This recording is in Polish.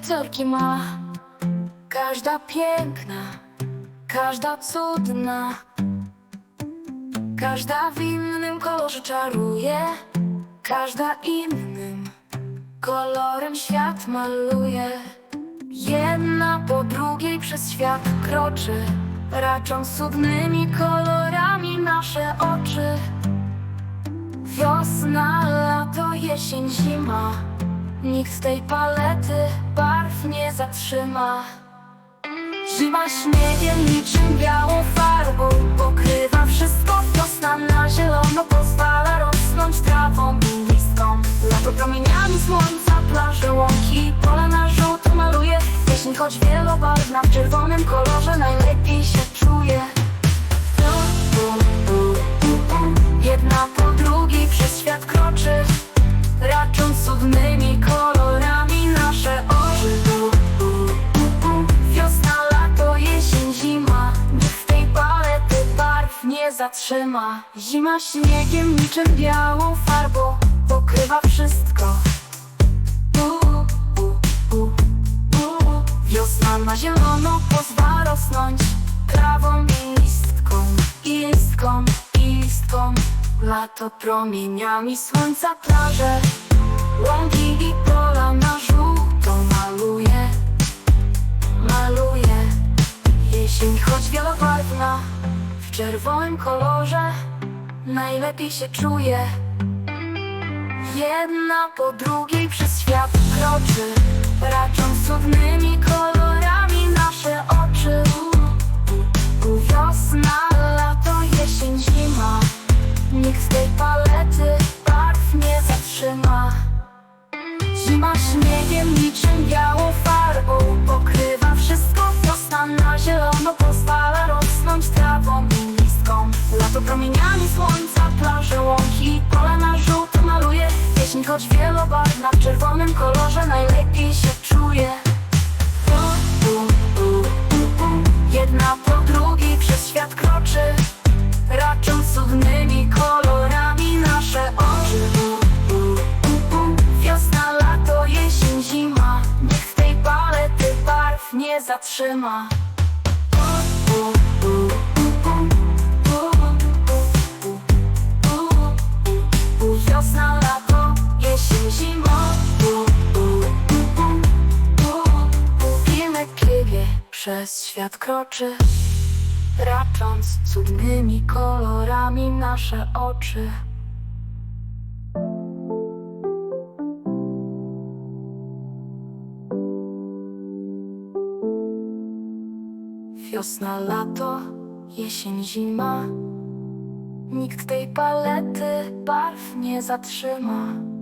córki ma. Każda piękna, każda cudna Każda w innym kolorze czaruje Każda innym kolorem świat maluje. Jedna po drugiej przez świat kroczy Raczą cudnymi kolorami nasze oczy. Wiosna, lato, jesień, zima Nikt tej palety nie zatrzyma. Zima śniegiem niczym białą farbą Pokrywa wszystko, wiosna na zielono Pozwala rosnąć trawą i listkom Lato promieniami słońca, plaże, łąki Pola na żółto maluje. Jesień choć wielobarwna w czerwonym kolorze Najlepiej się czuje. Jedna po drugiej przez świat kroczy Racząc cudnymi zatrzyma. Zima śniegiem niczym białą farbą Pokrywa wszystko. U, u, u, u. Wiosna na zielono pozwala rosnąć Trawą i listką, i Lato promieniami słońca plaże Łąki i pola na żółto maluje. Maluje Jesień choć wielobarwna W czerwonym kolorze Najlepiej się czuje. Jedna po drugiej przez świat kroczy Racząc cudnymi kolorami Lato promieniami słońca, plaże, łąki Pola na żółto maluje Jesień choć wielobarwna w czerwonym kolorze Najlepiej się czuje tu, tu, tu, tu. Jedna po drugiej przez świat kroczy Raczą cudnymi kolorami nasze oczy U, u, u, u. Wiosna, lato, jesień, zima Nikt tej palety barw nie zatrzyma U, u, u, u, przez świat kroczy Racząc cudnymi kolorami nasze oczy. Wiosna, lato, jesień, zima. Nikt tej palety barw nie zatrzyma